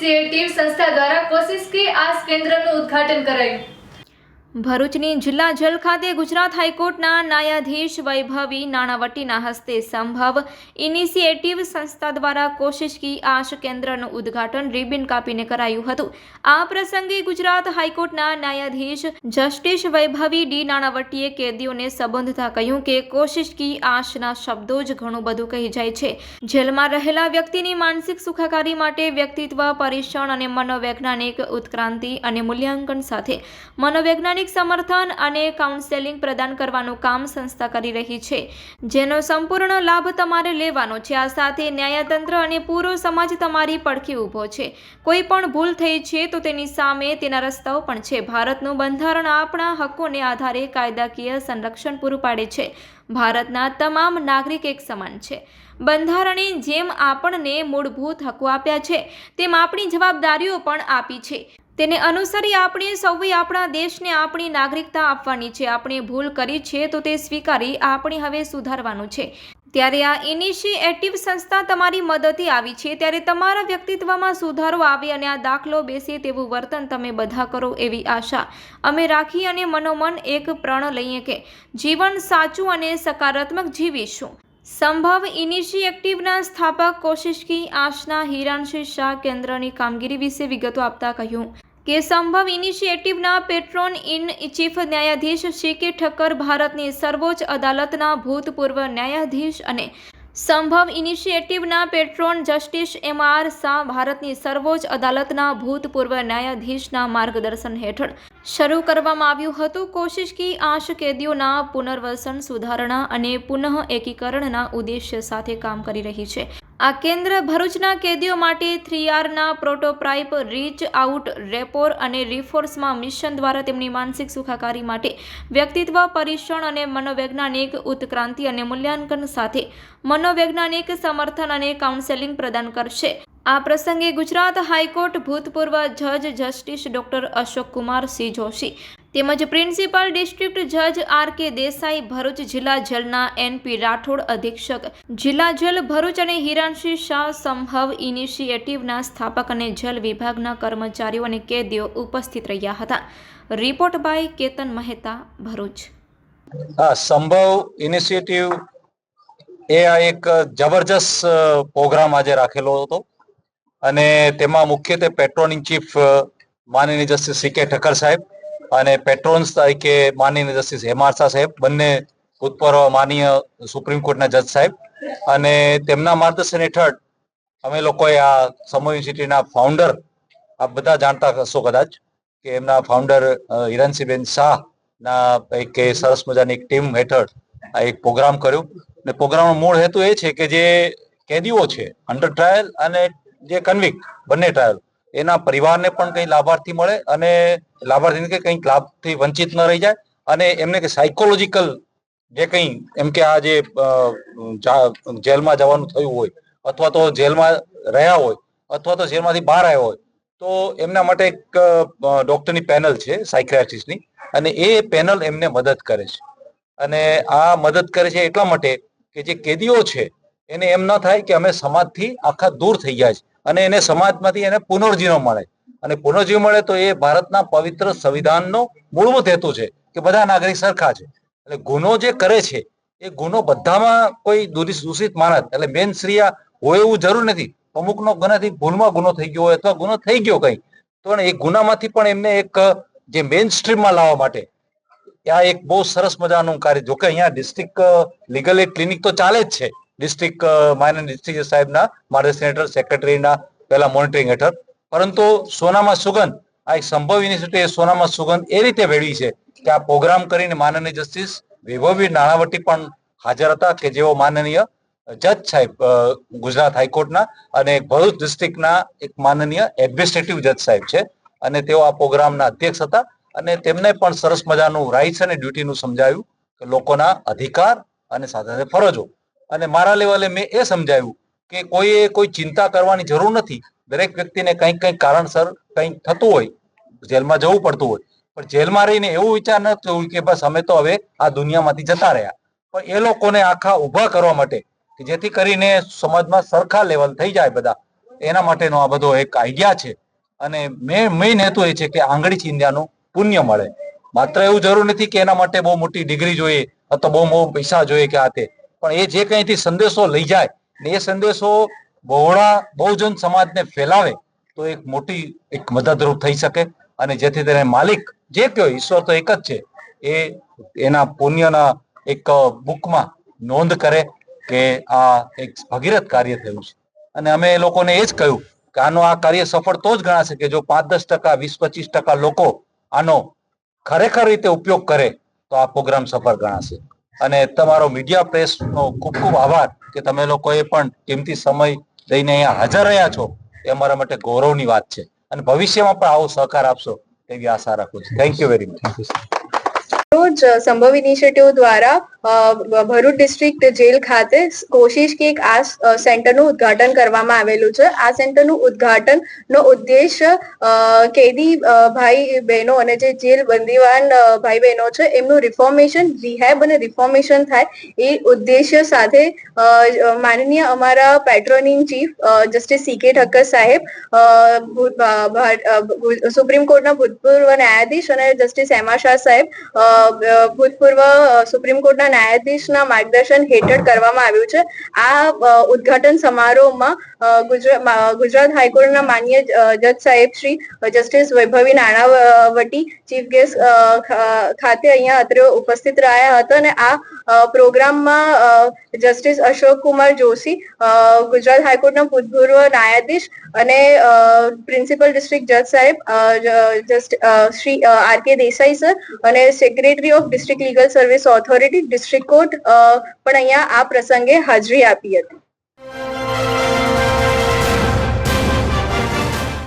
Initiative સંસ્થા દ્વારા કોશિશ કે આસ કેન્દ્રનું ઉદ્ઘાટન કરાયું. ભરૂચની જિલ્લા જેલ ખાતે ગુજરાત હાઈકોર્ટના ન્યાયાધીશ વૈભવી નાણાવટીના હસ્તે સંભવ ઇનિશિયેટિવ સંસ્થા દ્વારા કોશિશ કી આશ કેન્દ્રનું ઉદ્ઘાટન રિબિન કાપીને કરાયું હતું. આ પ્રસંગે ગુજરાત હાઈકોર્ટના ન્યાયાધીશ જસ્ટિસ વૈભવી ડી નાણાવટીએ કેદીઓને સંબોધતા કહ્યું કે કોશિશ કી આશના શબ્દો જ ઘણું બધું કહી જાય છે. જેલમાં રહેલા વ્યક્તિની માનસિક સુખાકારી માટે વ્યક્તિત્વ પરીક્ષણ અને મનોવૈજ્ઞાનિક ઉત્ક્રાંતિ અને મૂલ્યાંકન સાથે મનોવૈજ્ઞાનિક સમર્થન અને કાઉન્સેલિંગ પ્રદાન કરવાનું કામ સંસ્થા કરી રહી છે. જેનો સંપૂર્ણ લાભ તમારે લેવાનો છે. આ સાથે ન્યાયતંત્ર અને પૂરો સમાજ તમારી પડખે ઊભો છે. કોઈ પણ ભૂલ થઈ છે તો તેની સામે તેના રસ્તાઓ પણ છે. ભારતનું બંધારણ આપણા હકોને આધારે કાયદાકીય સંરક્ષણ પૂરું પાડે છે. ભારતના તમામ નાગરિક એક સમાન છે. બંધારણે જેમ આપણને મૂળભૂત હકો આપ્યા છે, તેમ આપણી જવાબદારીઓ પણ આપી છે. તેને અનુસરી આપણે સૌએ આપણા દેશને આપણી નાગરિકતા આપવાની છે. આપણે ભૂલ કરી છે તો તે સ્વીકારી આપણે હવે સુધારવાનું છે. ત્યારે આ ઇનિશિએટિવ સંસ્થા તમારી મદદે આવી છે. ત્યારે તમારા વ્યક્તિત્વમાં સુધારો આવે અને આ દાખલો બેસે તેવું વર્તન તમે બધા કરો એવી આશા. અમે રાખી અને મનોમન એક પ્રણ લઈએ કે જીવન સાચું અને સકારાત્મક જીવીશું. સંભવ ઇનિશિએટિવના સ્થાપક કોશિશકી આશના હિરાંશી શાહ કેન્દ્રની કામગીરી વિશે વિગતો આપતા કહ્યું. કે સંભવ ઇનિશિયેટિવના પેટ્રોન ઇન ચીફ ન્યાયાધીશ સી કે ઠક્કર ભારતની સર્વોચ્ચ અદાલતના ભૂતપૂર્વ ન્યાયાધીશ અને Sambhav ઇનિશિયેટિવના patron justice M R Shah ભારતની સર્વોચ્ચ અદાલતના ભૂતપૂર્વ ન્યાયાધીશના માર્ગદર્શન હેઠળ શરૂ કરવામાં આવ્યું હતું. કોશિશ કી આશ કેદીઓના પુનર્વસન સુધારણા અને પુનઃ એકીકરણના ઉદ્દેશ્ય સાથે કામ કરી રહી છે. આ કેન્દ્ર ભરૂચના કેદીઓ માટે થ્રી આરના પ્રોટોપ્રાઇપ રીચ આઉટ રેપોર અને રિફોર્સમાં મિશન દ્વારા તેમની માનસિક સુખાકારી માટે વ્યક્તિત્વ પરીક્ષણ અને મનોવૈજ્ઞાનિક ઉત્ક્રાંતિ અને મૂલ્યાંકન સાથે મનોવૈજ્ઞાનિક સમર્થન અને કાઉન્સેલિંગ પ્રદાન કરશે. આ પ્રસંગે ગુજરાત હાઈકોર્ટ ભૂતપૂર્વ જજ જસ્ટિસ ડોક્ટર અશોક કુમાર સિંહ જોશી તેમજ પ્રિન્સિપાલ ડિસ્ટ્રિક્ટ જજ આર કે દેસાઈ, ભરૂચ જિલ્લા જલના એનપી રાઠોડ, અધિક્ષક જિલ્લા જલ ભરૂચ અને હિરાંશી શાહ સંભવ ઇનિશિયેટિવના સ્થાપક અને જલ વિભાગના કર્મચારીઓ અને કેદીઓ ઉપસ્થિત રહ્યા હતા. Report by Ketan Mehta, Bharuch. હા સંભવ ઇનિશિયેટિવ એ આ એક જબરજસ્ત પ્રોગ્રામ આજે રાખેલો હતો અને તેમાં મુખ્યત્વે પેટ્રોલિંગ ચીફ માનનીય જસ્ટિસ સી કે ઠક્કર સાહેબ અને પેટ્રોન્સ તરીકે માનનીય જસ્ટિસ હેમારસા સાહેબ, બંને ભૂતપૂર્વ માનનીય સુપ્રીમ કોર્ટના જજ સાહેબ. અને તેમના માર્ગદર્શન હેઠળ અમે લોકોએ આ સમૂહ યુનિવર્સિટીના ફાઉન્ડર આપ બધા જાણતા હશો કદાચ, કે એમના ફાઉન્ડર હિરાનસીબેન શાહ ના એક સરસ મજાની એક ટીમ હેઠળ આ એક પ્રોગ્રામ કર્યો. અને પ્રોગ્રામનો મૂળ હેતુ એ છે કે જે કેદીઓ છે અંડર ટ્રાયલ અને જે કન્વિક બંને ટ્રાયલ એના પરિવારને પણ કંઈ લાભાર્થી મળે અને લાભાર્થીને કે કંઈક લાભથી વંચિત ન રહી જાય અને એમને કે સાયકોલોજીકલ જે કંઈ એમ કે આ જે જેલમાં જવાનું થયું હોય અથવા તો જેલમાં રહ્યા હોય અથવા તો જેલમાંથી બહાર આવ્યા હોય, તો એમના માટે એક ડોક્ટરની પેનલ છે સાયક્રેટિસ્ટની અને એ પેનલ એમને મદદ કરે છે. અને આ મદદ કરે છે એટલા માટે કે જે કેદીઓ છે એને એમ ન થાય કે અમે સમાજથી આખા દૂર થઈ ગયા છે અને એને સમાજમાંથી એને પુનર્જીવ મળે. અને પુનર્જીવ મળે તો એ ભારતના પવિત્ર સંવિધાનનો મૂળભૂત હેતુ છે કે બધા નાગરિક સરખા છે. એટલે ગુનો જે કરે છે, એ ગુનો બધામાં કોઈ દૂષિત માનત એટલે મેન શ્રીયા હોય એવું જરૂર નથી. અમુકનો ગુનાથી ભૂલમાં ગુનો થઈ ગયો હોય અથવા ગુનો થઈ ગયો કઈ તો એ ગુનામાંથી પણ એમને એક, જે મેઇન સ્ટ્રીમમાં લાવવા માટે, આ એક બહુ સરસ મજાનું કાર્ય, જોકે અહીંયા ડિસ્ટ્રિક્ટ લીગલ એડ ક્લિનિક તો ચાલે જ છે. ડિસ્ટ્રિક્ટ માન્ય ડિસ્ટ્રિક્ટ સાહેબના માર્ગદર્શન સેક્રેટરીના પહેલા મોનિટરિંગ હેઠળ. પરંતુ સોનામાં સુગંધ, આ એક સંભવ યુનિવર્સિટીએ સોનામાં સુગંધ એ રીતે વેળવી છે કે આ પ્રોગ્રામ કરીને માનનીય જસ્ટિસ વૈભવી નાણાવટી પણ હાજર હતા કે જેઓ માનનીય જજ સાહેબ ગુજરાત હાઈકોર્ટના અને ભરૂચ ડિસ્ટ્રિક્ટના એક માનનીય એડમિનિસ્ટ્રેટિવ જજ સાહેબ છે. અને તેઓ આ પ્રોગ્રામના અધ્યક્ષ હતા અને તેમને પણ સરસ મજાનું રાઇટ્સ અને ડ્યુટીનું સમજાવ્યું કે લોકોના અધિકાર અને સાથે સાથે ફરજો. અને મારા લેવલે મેં એ સમજાવ્યું કે કોઈએ કોઈ ચિંતા કરવાની જરૂર નથી. દરેક વ્યક્તિને કંઈક કંઈક કારણસર કંઈક થતું હોય, જેલમાં જવું પડતું હોય. પણ જેલમાં રહીને એવું વિચાર ન થયું કે બસ અમે તો હવે આ દુનિયામાંથી જતા રહ્યા. પણ એ લોકોને આખા ઊભા કરવા માટે કે જેથી કરીને સમાજમાં સરખા લેવલ થઈ જાય બધા. એના માટેનો આ બધો એક આઈડિયા છે. અને મેં મેઇન હેતુ એ છે કે આંગળી ચીંધ્યાનું પુણ્ય મળે. માત્ર એવું જરૂર નથી કે એના માટે બહુ મોટી ડિગ્રી જોઈએ, અથવા બહુ બહુ પૈસા જોઈએ કે આ તે. પણ એ જે કંઈથી સંદેશો લઈ જાય ને એ સંદેશો બહોળા બહુજન સમાજને ફેલાવે, તો એક મોટી, એક મદદરૂપ થઈ શકે. અને જેથી તેને માલિક જે કયો ઈશ્વર તો એક જ છે, એ એના પુણ્યના એક બુકમાં નોંધ કરે કે આ એક ભગીરથ કાર્ય થયું છે. અને અમે એ લોકોને એ જ કહ્યું કે આનો આ કાર્ય સફળ તો જ ગણાશે કે જો પાંચ દસ ટકા વીસ પચીસ ટકા લોકો આનો ખરેખર રીતે ઉપયોગ કરે, તો આ પ્રોગ્રામ સફળ ગણાશે. અને તમારો મીડિયા પ્રેસનો ખૂબ ખૂબ આભાર કે તમે લોકોએ પણ કિંમતી સમય લઈને અહીંયા હાજર રહ્યા છો. એ અમારા માટે ગૌરવની વાત છે. અને ભવિષ્યમાં પણ આવો સહકાર આપશો એવી આશા રાખું છું. થેન્ક યુ વેરી મચ રોજ સંભવ ઇનિશિયેટિવ દ્વારા ભરૂચ ડિસ્ટ્રિક્ટ જેલ ખાતે કોશિશ કે આ સેન્ટરનું ઉદ્ઘાટન કરવામાં આવેલું છે. આ સેન્ટરનું ઉદ્ઘાટન નો ઉદ્દેશ કેદી ભાઈ બહેનો અને જે જેલ બંદીવાન ભાઈ બહેનો છે, એમનું રિફોર્મેશન રિહેબ અને રિફોર્મેશન થાય એ ઉદ્દેશ્ય સાથે માનનીય અમારા પેટ્રોનિંગ chief justice C K Thakkar સાહેબ સુપ્રીમ કોર્ટના ભૂતપૂર્વ ન્યાયાધીશ અને જસ્ટિસ એમા શાહ સાહેબ ભૂતપૂર્વ સુપ્રીમ કોર્ટના ન્યાયાધીશના માર્ગદર્શન હેઠળ કરવામાં આવ્યું છે. આ ઉદઘાટન સમારોહમાં ગુજરાત હાઈકોર્ટના માન્ય જજ સાહેબ શ્રી જસ્ટિસ વૈભવી નાણાવટી, ચીફ ગેસ્ટ ખાતે અહીંયા અત્રે ઉપસ્થિત રહ્યા હતા અને આ પ્રોગ્રામમાં જસ્ટિસ અશોક કુમાર જોશી ગુજરાત હાઈકોર્ટના ભૂતપૂર્વ ન્યાયાધીશ અને પ્રિન્સિપલ ડિસ્ટ્રિક્ટ જજ સાહેબ Shri R K Desai sir અને secretary of district legal service authority district court uh, પણ અહીંયા આ પ્રસંગે હાજરી આપી હતી.